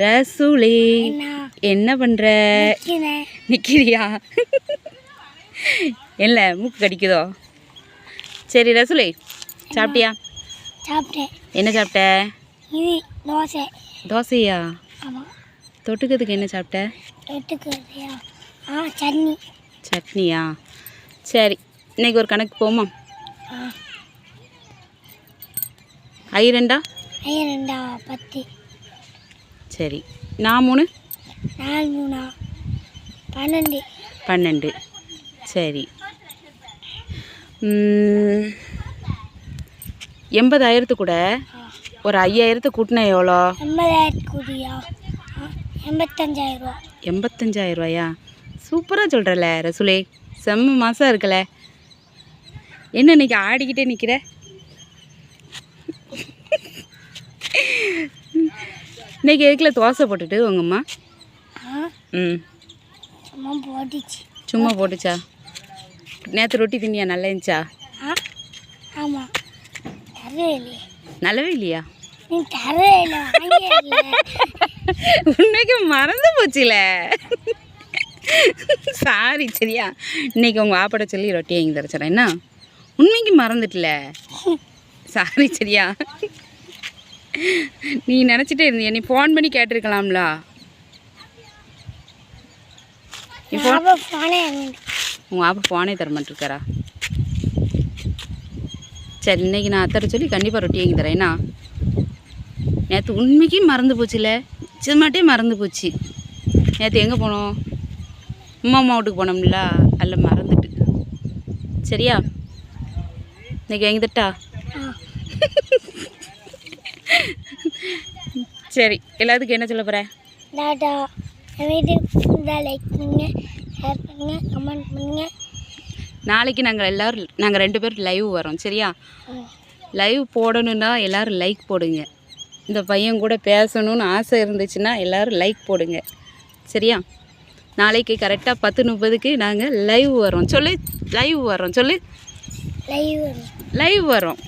ரசூலே என்ன பண்ணுற. நிற்கிறியா இல்லை மூக்கு கடிக்குதோ? சரி ரசூலே சாப்பிட்டியா? சாப்பிட்டேன். என்ன சாப்பிட்ட? இது தோசை. தோசையா? தொட்டுக்கிறதுக்கு என்ன சாப்பிட்ட? தொட்டுக்கிறதையா? ஆ சட்னி. சட்னியா? சரி இன்னைக்கு ஒரு கணக்கு போமா? ஐ ரெண்டா? ஐயா ரெண்டா பத்து. சரி. நான் மூணு? நாலு மூணா? பன்னெண்டு. பன்னெண்டு. சரி. எண்பதாயிரத்து கூட ஒரு ஐயாயிரத்து கூட்டினா எவ்வளோ? எண்பத்தஞ்சாயிரம் ரூபாயா சூப்பராக சொல்கிறல ரசுலே. செம்ம மாதம் இருக்கல. என்ன இன்னைக்கு ஆடிக்கிட்டே நிற்கிற இன்னைக்கு எதுக்குல தோசை போட்டுட்டு உங்க அம்மா? ஆ? ம். சும்மா போட்டுச்சு. சும்மா போட்டுச்சா? நேற்று ரொட்டி தின்னியா? நல்லா இருந்துச்சா? ஆமாம் நல்லாவே இல்லையா? உண்மைக்கு மறந்து போச்சுல. சாரி சரியா? இன்னைக்கு உங்கள் ஆப்பட சொல்லி ரொட்டி வாங்கி தரச்சுறேன். என்ன? உண்மைக்கு மறந்துட்டல. சாரி சரியா? நீ நினச்சிட்டே இருந்தியா? நீ ஃபோன் பண்ணி கேட்டிருக்கலாம்ல. நீ ஃபோன் உங்கள் ஆப்பா ஃபோனே தர மாட்டிருக்காரா? சரி இன்னைக்கு நான் அத்தரை சொல்லி கண்டிப்பாக ரொட்டி வாங்கி தரேன். என்ன? நேற்று உண்மைக்கு மறந்து போச்சுல. நிச்சயமாட்டே மறந்து போச்சு. நேற்று எங்கே போனோம்? அம்மா அம்மா வீட்டுக்கு போனோம்ல. அதில் மறந்துட்டு. சரியா? இன்னைக்கு வாங்கி தட்டா சரி எல்லாத்துக்கும் என்ன சொல்ல போகிற டாடா ஃபுல்லாக லைக் பண்ணுங்க ஷேர் பண்ணுங்க கமெண்ட் பண்ணுங்க. நாளைக்கு நாங்கள் எல்லோரும் நாங்கள் ரெண்டு பேரும் லைவ் வரோம் சரியா. லைவ் போடணுன்னா எல்லோரும் லைக் போடுங்க. இந்த பையன் கூட பேசணும்னு ஆசை இருந்துச்சுன்னா எல்லோரும் லைக் போடுங்க சரியா? நாளைக்கு கரெக்டாக பத்து முப்பதுக்கு நாங்கள் லைவ் வரோம். சொல்லு லைவ் வரோம் சொல்லு. லைவ் வரும். லைவ் வரோம்.